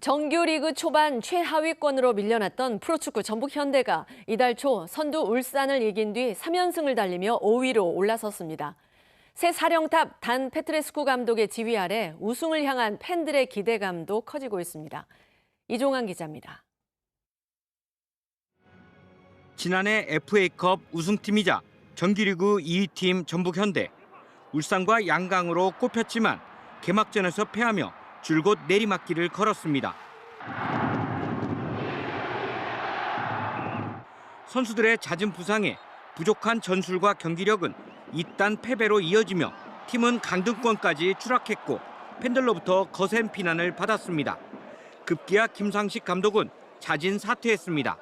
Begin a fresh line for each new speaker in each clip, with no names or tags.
정규리그 초반 최하위권으로 밀려났던 프로축구 전북 현대가 이달 초 선두 울산을 이긴 뒤 3연승을 달리며 5위로 올라섰습니다. 새 사령탑 단 페트레스쿠 감독의 지휘 아래 우승을 향한 팬들의 기대감도 커지고 있습니다. 이종환 기자입니다.
지난해 FA컵 우승팀이자 정규리그 2위팀 전북 현대. 울산과 양강으로 꼽혔지만 개막전에서 패하며 줄곧 내리막길을 걸었습니다. 선수들의 잦은 부상에 부족한 전술과 경기력은 잇단 패배로 이어지며 팀은 강등권까지 추락했고 팬들로부터 거센 비난을 받았습니다. 급기야 김상식 감독은 자진 사퇴했습니다.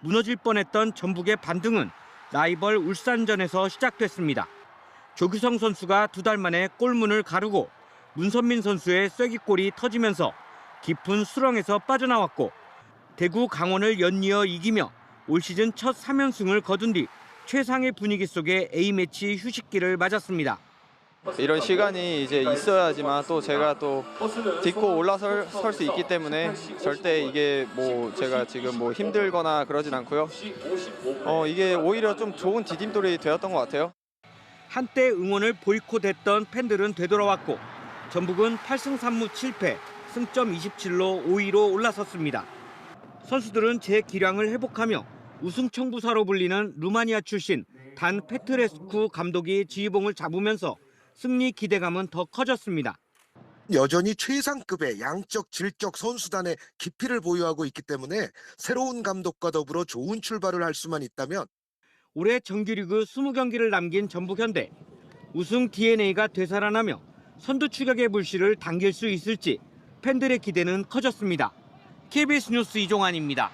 무너질 뻔했던 전북의 반등은 라이벌 울산전에서 시작됐습니다. 조규성 선수가 두 달 만에 골문을 가르고 문선민 선수의 쐐기골이 터지면서 깊은 수렁에서 빠져나왔고 대구 강원을 연이어 이기며 올 시즌 첫 3연승을 거둔 뒤 최상의 분위기 속에 A매치 휴식기를 맞았습니다.
이런 시간이 이제 있어야지만 또 제가 또 딛고 올라설 설수 있기 때문에 절대 이게 뭐 제가 지금 뭐 힘들거나 그러진 않고요. 어 이게 오히려 좀 좋은 디딤돌이 되었던 것 같아요.
한때 응원을 보이콧했던 팬들은 되돌아왔고 전북은 8승 3무 7패, 승점 27로 5위로 올라섰습니다. 선수들은 재기량을 회복하며 우승 청부사로 불리는 루마니아 출신 단 페트레스쿠 감독이 지휘봉을 잡으면서 승리 기대감은 더 커졌습니다.
여전히 최상급의 양적 질적 선수단의 깊이를 보유하고 있기 때문에 새로운 감독과 더불어 좋은 출발을 할 수만 있다면
올해 정규리그 20경기를 남긴 전북현대. 우승 DNA가 되살아나며 선두 추격의 불씨를 당길 수 있을지 팬들의 기대는 커졌습니다. KBS 뉴스 이종환입니다.